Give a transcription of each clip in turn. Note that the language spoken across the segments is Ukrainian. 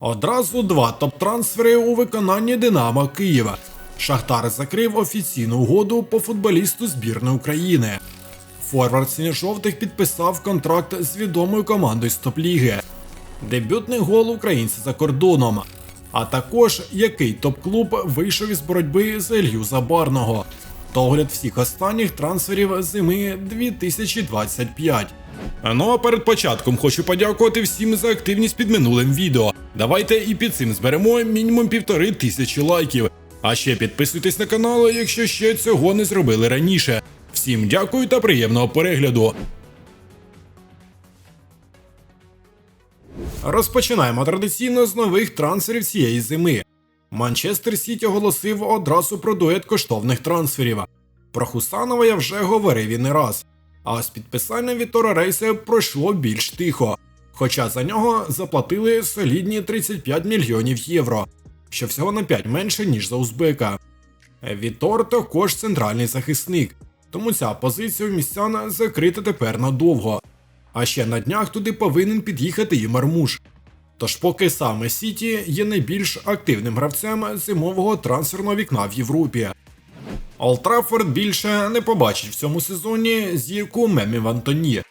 Одразу два топ-трансфери у виконанні Динамо Києва. Шахтар закрив офіційну угоду по футболісту збірної України. Форвард синьо-жовтих підписав контракт з відомою командою з топ-ліги. Дебютний гол українця за кордоном. А також який топ-клуб вийшов із боротьби з Ілью Забарного. Та огляд всіх останніх трансферів зими 2025. Ну а перед початком хочу подякувати всім за активність під минулим відео. Давайте і під цим зберемо мінімум півтори тисячі лайків. А ще підписуйтесь на канал, якщо ще цього не зробили раніше. Всім дякую та приємного перегляду. Розпочинаємо традиційно з нових трансферів цієї зими. Манчестер Сіті оголосив одразу про дует коштовних трансферів. Про Хусанова я вже говорив і не раз. А з підписанням Вітора Рейса пройшло більш тихо. Хоча за нього заплатили солідні 35 мільйонів євро, що всього на 5 менше, ніж за Узбека. Вітор також центральний захисник, тому ця позиція у містян закрита тепер надовго. А ще на днях туди повинен під'їхати і Мармуш. Тож поки саме Сіті є найбільш активним гравцем зимового трансферного вікна в Європі. Олтрафорд більше не побачить в цьому сезоні зірку Мемі в Антоні.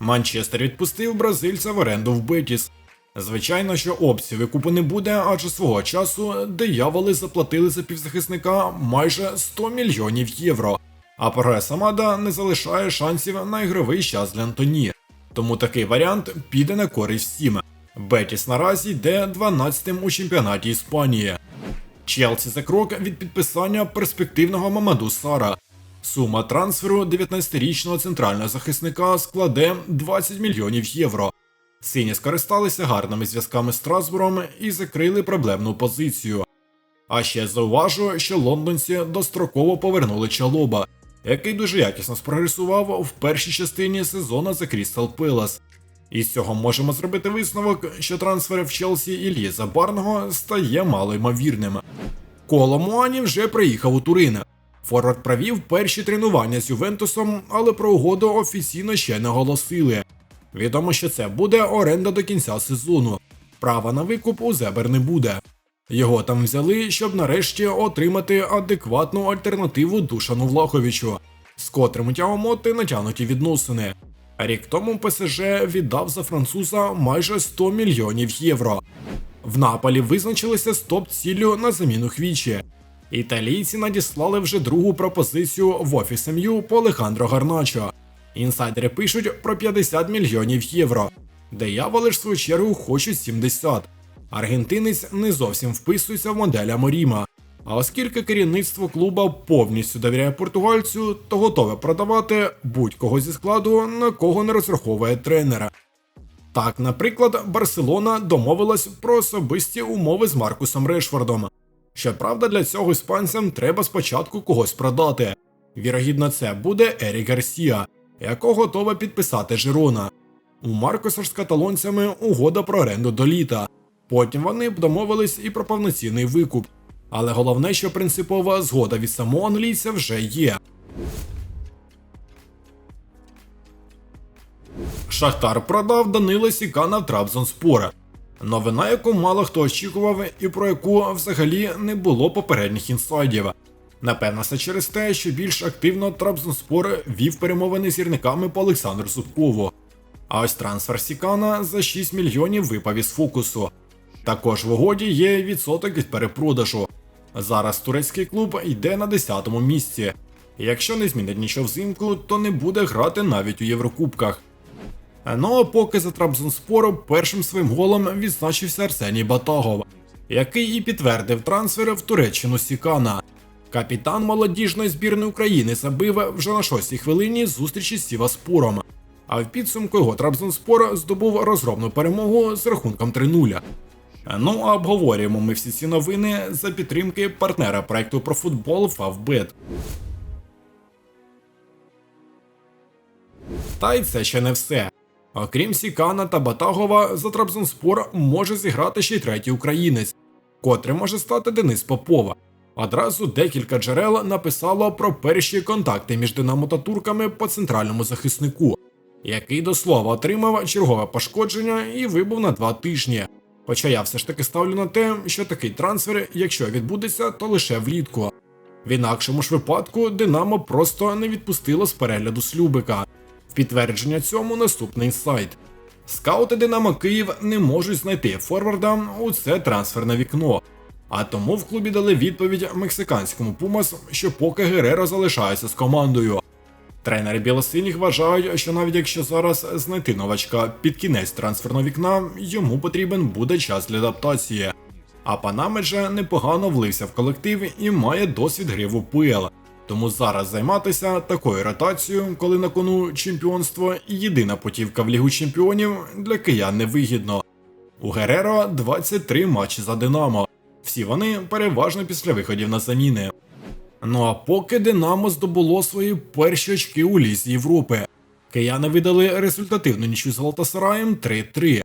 Манчестер відпустив бразильця в оренду в Бетіс. Звичайно, що опції викупу не буде, адже свого часу дияволи заплатили за півзахисника майже 100 мільйонів євро. А прогрес Амада не залишає шансів на ігровий час для Антоні. Тому такий варіант піде на користь всім. Бетіс наразі йде 12-тим у чемпіонаті Іспанії. Челсі за крок від підписання перспективного Мамаду Сара. Сума трансферу 19-річного центрального захисника складе 20 мільйонів євро. Сині скористалися гарними зв'язками з Страсбуром і закрили проблемну позицію. А ще зауважу, що лондонці достроково повернули Чалоба, який дуже якісно спрогресував в першій частині сезону за Крістал Пелас. Із цього можемо зробити висновок, що трансфер в Челсі Іллі Забарного стає малоймовірним. Коло Муані вже приїхав у Турин. Форвард провів перші тренування з Ювентусом, але про угоду офіційно ще не оголосили. Відомо, що це буде оренда до кінця сезону. Права на викуп у Зебер не буде. Його там взяли, щоб нарешті отримати адекватну альтернативу Душану Влаховичу, з котрим у Тяомоти натягнуті відносини. Рік тому ПСЖ віддав за француза майже 100 мільйонів євро. В Наполі визначилися з топ-ціллю на заміну Хвічі. Італійці надіслали вже другу пропозицію в офіс МЮ по Алехандро Гарначо. Інсайдери пишуть про 50 мільйонів євро. Дияволи ж в свою чергу хочуть 70. Аргентинець не зовсім вписується в модель Аморіма. А оскільки керівництво клуба повністю довіряє португальцю, то готове продавати будь-кого зі складу, на кого не розраховує тренера. Так, наприклад, Барселона домовилась про особисті умови з Маркусом Решфордом. Щоправда, для цього іспанцям треба спочатку когось продати. Вірогідно, це буде Ерік Гарсія, якого готова підписати Жирона. У Маркуса ж з каталонцями угода про оренду до літа. Потім вони б домовились і про повноцінний викуп. Але головне, що принципова згода від самого англійця вже є. Шахтар продав Данила Сікана в Трабзонспора. Новина, яку мало хто очікував, і про яку взагалі не було попередніх інсайдів. Напевно, це через те, що більш активно Трабзонспор вів перемовини з гірниками по Олександру Зубкову. А ось трансфер Сікана за 6 мільйонів випав із фокусу. Також в угоді є відсоток від перепродажу. Зараз турецький клуб йде на 10-му місці. Якщо не змінить нічого взимку, то не буде грати навіть у Єврокубках. Ну а поки за Трабзонспором першим своїм голом відзначився Арсеній Батагов, який і підтвердив трансфер в Туреччину Сікана. Капітан молодіжної збірної України забив вже на 6-й хвилині зустрічі з Сіваспором. А в підсумку його Трабзонспор здобув розгромну перемогу з рахунком 3-0. Ну а обговорюємо ми всі ці новини за підтримки партнера проекту про футбол Фавбет. Та й це ще не все. Окрім Сікана та Батагова, за Трабзонспор може зіграти ще й третій українець, котрим може стати Денис Попова. Одразу декілька джерел написало про перші контакти між Динамо та турками по центральному захиснику, який до слова отримав чергове пошкодження і вибув на два тижні. Хоча я все ж таки ставлю на те, що такий трансфер, якщо відбудеться, то лише влітку. В інакшому ж випадку Динамо просто не відпустило з перегляду Слюбика. В підтвердження цьому наступний сайт. Скаути Динамо Київ не можуть знайти форварда у це трансферне вікно. А тому в клубі дали відповідь мексиканському Пумас, що поки Гереро залишається з командою. Тренери білосиніх вважають, що навіть якщо зараз знайти новачка під кінець трансферного вікна, йому потрібен буде час для адаптації. А Панаме же непогано влився в колектив і має досвід гри в УПЛ. Тому зараз займатися такою ротацією, коли на кону чемпіонство і єдина путівка в Лігу Чемпіонів для киян невигідно. У Гереро 23 матчі за Динамо. Всі вони переважно після виходів на заміни. Ну а поки Динамо здобуло свої перші очки у Лізі Європи, кияни видали результативну нічю з Галтасараєм 3-3.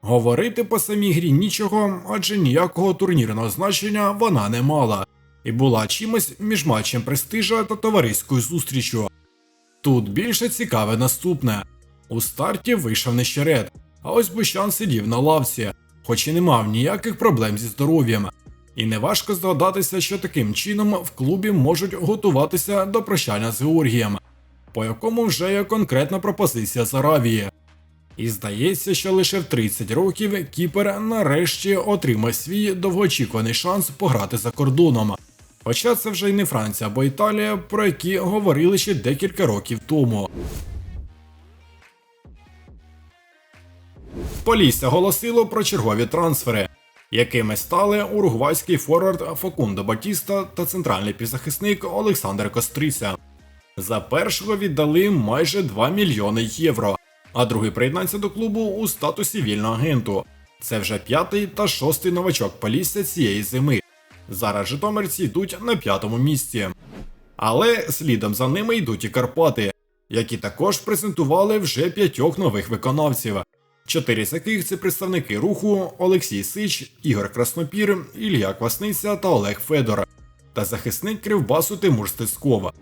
Говорити по самій грі нічого, адже ніякого турнірного значення вона не мала, і була чимось між матчем престижа та товариською зустрічю. Тут більше цікаве наступне: у старті вийшов нещеред, а ось Бущан сидів на лавці, хоч і не мав ніяких проблем зі здоров'ям. І неважко здогадатися, що таким чином в клубі можуть готуватися до прощання з Георгієм, по якому вже є конкретна пропозиція з Аравії. І здається, що лише в 30 років Кіпер нарешті отримає свій довгоочікуваний шанс пограти за кордоном. Хоча це вже й не Франція або Італія, про які говорили ще декілька років тому. Полісся оголосило про чергові трансфери, якими стали уругвайський форвард Факундо Батіста та центральний півзахисник Олександр Костриця. За першого віддали майже 2 мільйони євро, а другий приєднався до клубу у статусі вільного агенту. Це вже п'ятий та шостий новачок Полісся цієї зими. Зараз житомирці йдуть на п'ятому місці. Але слідом за ними йдуть і Карпати, які також презентували вже п'ятьох нових виконавців. Чотири з яких це представники руху Олексій Сич, Ігор Краснопір, Ілля Квасниця та Олег Федор, та захисник Кривбасу Тимур Стецькова.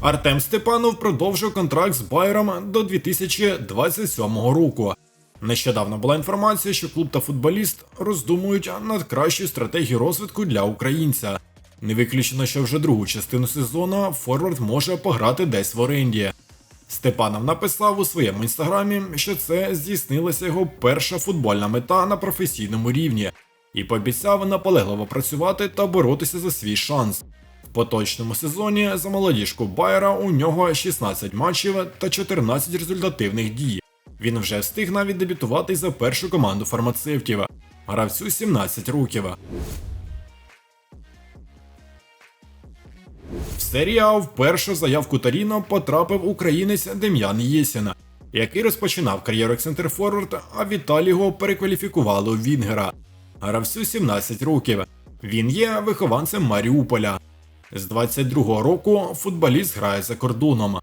Артем Степанов продовжив контракт з Байером до 2027 року. Нещодавно була інформація, що клуб та футболіст роздумують над кращою стратегією розвитку для українця. Не виключено, що вже другу частину сезону Форвард може пограти десь в оренді. Степанов написав у своєму інстаграмі, що це здійснилася його перша футбольна мета на професійному рівні, і пообіцяв наполегливо працювати та боротися за свій шанс. В поточному сезоні за молодіжку Байера у нього 16 матчів та 14 результативних дій. Він вже встиг навіть дебютувати за першу команду фармацевтів. Гравцю 17 років. А вперше заявку Таріно потрапив українець Дем'ян Єсін, який розпочинав кар'єру як центрфорвард, а Віталій його перекваліфікували у Вінгера. Гравцю 17 років. Він є вихованцем Маріуполя. З 22-го року футболіст грає за кордоном.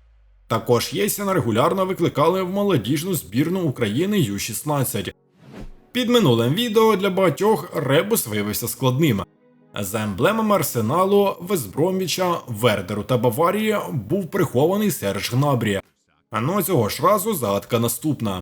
Також Єсіна регулярно викликали в молодіжну збірну України Ю-16. Під минулим відео для багатьох ребус виявився складним. За емблемами арсеналу, Весбромвіча, Вердеру та Баварії був прихований Серж Гнабрі. А ну цього ж разу загадка наступна.